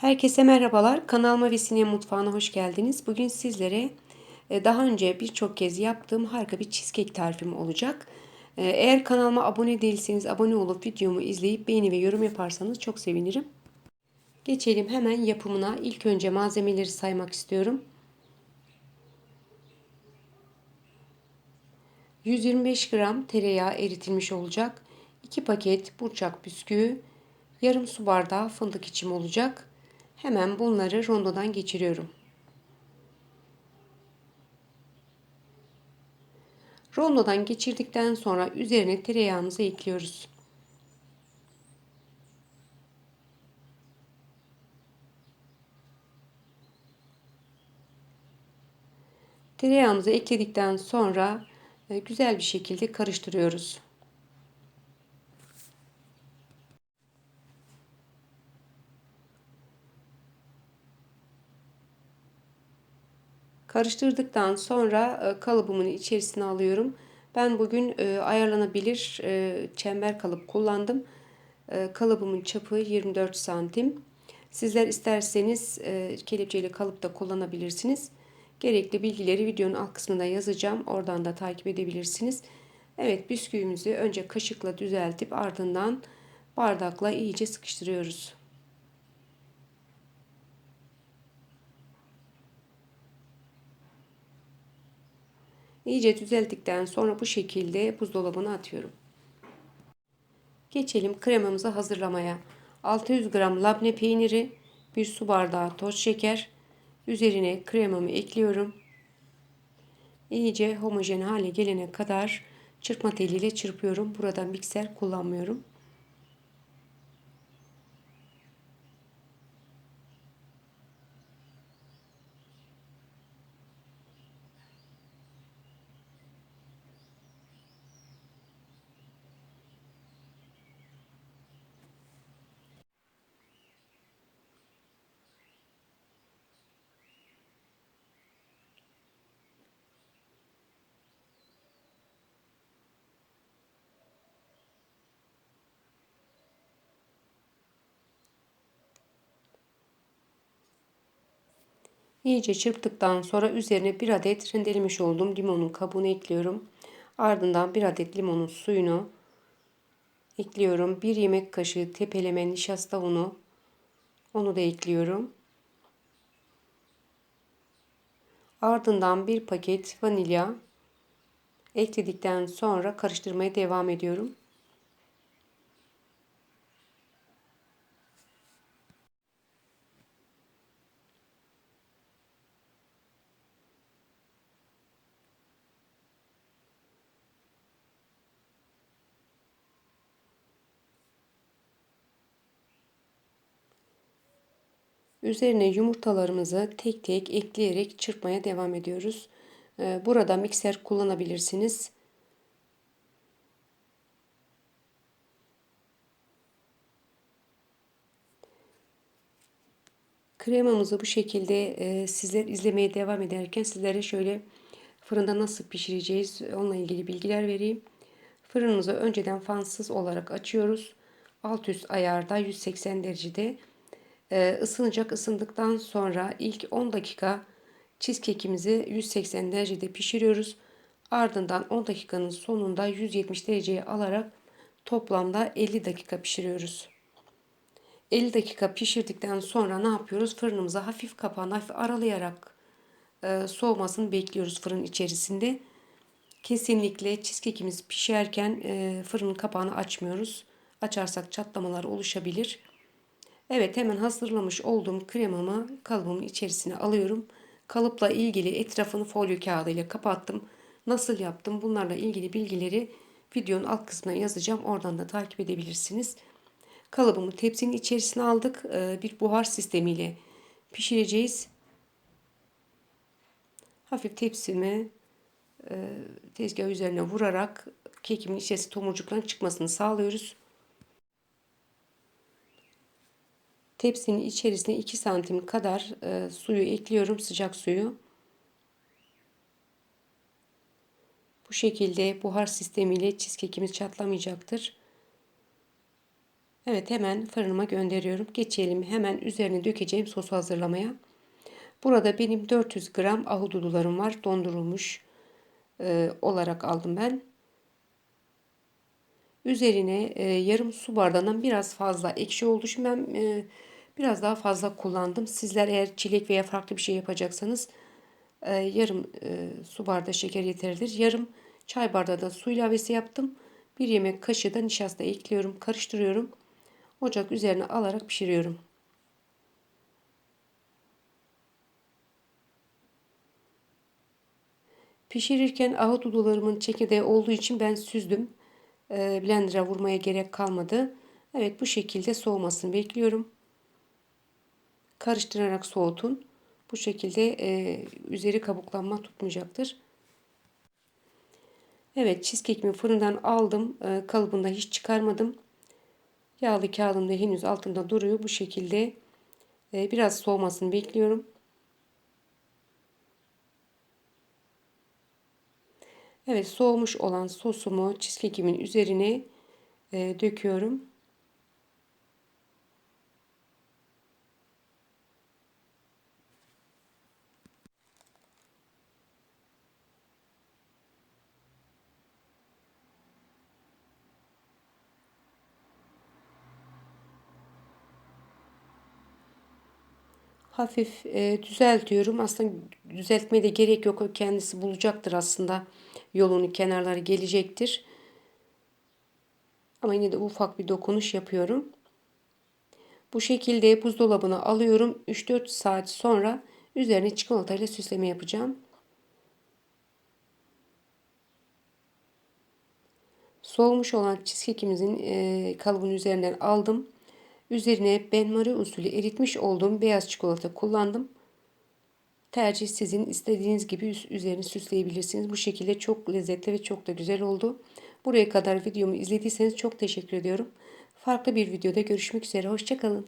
Herkese merhabalar. Kanalıma ve Sinem Mutfağı'na hoş geldiniz. Bugün sizlere e, daha önce birçok kez yaptığım harika bir cheesecake tarifim olacak. E, eğer kanalıma abone değilseniz abone olup videomu izleyip beğeni ve yorum yaparsanız çok sevinirim. Geçelim hemen yapımına. İlk önce malzemeleri saymak istiyorum. 125 gram tereyağı eritilmiş olacak. 2 paket burçak bisküvi, yarım su bardağı fındık içim olacak. Hemen bunları rondodan geçiriyorum. Rondodan geçirdikten sonra üzerine tereyağımızı ekliyoruz. Tereyağımızı ekledikten sonra e, güzel bir şekilde karıştırıyoruz. Karıştırdıktan sonra e, kalıbımın içerisine alıyorum. Ben bugün e, ayarlanabilir e, çember kalıp kullandım. Kalıbımın çapı 24 santim. Sizler isterseniz kelepçeli kalıp da kullanabilirsiniz. Gerekli bilgileri videonun alt kısmında yazacağım. Oradan da takip edebilirsiniz. Evet bisküvimizi önce kaşıkla düzeltip ardından bardakla iyice sıkıştırıyoruz. İyice düzelttikten sonra bu şekilde buzdolabına atıyorum. Geçelim kremamızı hazırlamaya. 600 gram labne peyniri, 1 su bardağı toz şeker, üzerine kremamı ekliyorum. İyice homojen hale gelene kadar çırpma teliyle çırpıyorum. Burada mikser kullanmıyorum. İyice çırptıktan sonra üzerine bir adet rendelemiş olduğum limonun kabuğunu ekliyorum. Ardından bir adet limonun suyunu ekliyorum. Bir yemek kaşığı tepeleme nişasta unu. Onu da ekliyorum. Ardından bir paket vanilya ekledikten sonra karıştırmaya devam ediyorum. Üzerine yumurtalarımızı tek tek ekleyerek çırpmaya devam ediyoruz. Ee, burada mikser kullanabilirsiniz. Kremamızı bu şekilde e, sizler izlemeye devam ederken sizlere şöyle fırında nasıl pişireceğiz onunla ilgili bilgiler vereyim. Fırınımızı önceden fansız olarak açıyoruz. Alt üst ayarda 180 derecede e, ısınacak. Isındıktan sonra ilk 10 dakika cheesecake'imizi 180 derecede pişiriyoruz. Ardından 10 dakikanın sonunda 170 dereceye alarak toplamda 50 dakika pişiriyoruz. 50 dakika pişirdikten sonra ne yapıyoruz? Fırınımızı hafif kapağını hafif aralayarak e, soğumasını bekliyoruz fırın içerisinde. Kesinlikle cheesecake'imiz pişerken e, fırının kapağını açmıyoruz. Açarsak çatlamalar oluşabilir. Evet hemen hazırlamış olduğum kremamı kalıbımın içerisine alıyorum. Kalıpla ilgili etrafını folyo kağıdı ile kapattım. Nasıl yaptım bunlarla ilgili bilgileri videonun alt kısmına yazacağım. Oradan da takip edebilirsiniz. Kalıbımı tepsinin içerisine aldık. Ee, bir buhar sistemiyle pişireceğiz. Hafif tepsimi e, tezgah üzerine vurarak kekimin içerisi tomurcukların çıkmasını sağlıyoruz. Tepsinin içerisine 2 santim kadar e, suyu ekliyorum. Sıcak suyu. Bu şekilde buhar sistemiyle cheesecake'imiz çatlamayacaktır. Evet hemen fırınıma gönderiyorum. Geçelim hemen üzerine dökeceğim sosu hazırlamaya. Burada benim 400 gram ahududularım var. Dondurulmuş e, olarak aldım ben. Üzerine e, yarım su bardağından biraz fazla ekşi oldu. Şimdi ben e, biraz daha fazla kullandım. Sizler eğer çilek veya farklı bir şey yapacaksanız e, yarım e, su bardağı şeker yeterlidir. Yarım çay bardağı da su ilavesi yaptım. Bir yemek kaşığı da nişasta ekliyorum. Karıştırıyorum. Ocak üzerine alarak pişiriyorum. Pişirirken ahududularımın çekirdeği olduğu için ben süzdüm. E, blender'a vurmaya gerek kalmadı. Evet bu şekilde soğumasını bekliyorum. Karıştırarak soğutun. Bu şekilde e, üzeri kabuklanma tutmayacaktır. Evet cheesecake'imi fırından aldım. E, kalıbında hiç çıkarmadım. Yağlı kağıdım da henüz altında duruyor. Bu şekilde e, biraz soğumasını bekliyorum. Evet soğumuş olan sosumu cheesecake'imin üzerine e, döküyorum. Hafif e, düzeltiyorum. Aslında düzeltmeye de gerek yok. O kendisi bulacaktır aslında. Yolunu kenarları gelecektir. Ama yine de ufak bir dokunuş yapıyorum. Bu şekilde buzdolabına alıyorum. 3-4 saat sonra üzerine çikolatayla süsleme yapacağım. Soğumuş olan cheesecake'imizin e, kalıbının üzerinden aldım. Üzerine benmari usulü eritmiş olduğum beyaz çikolata kullandım. Tercih sizin istediğiniz gibi üzerini süsleyebilirsiniz. Bu şekilde çok lezzetli ve çok da güzel oldu. Buraya kadar videomu izlediyseniz çok teşekkür ediyorum. Farklı bir videoda görüşmek üzere. Hoşçakalın.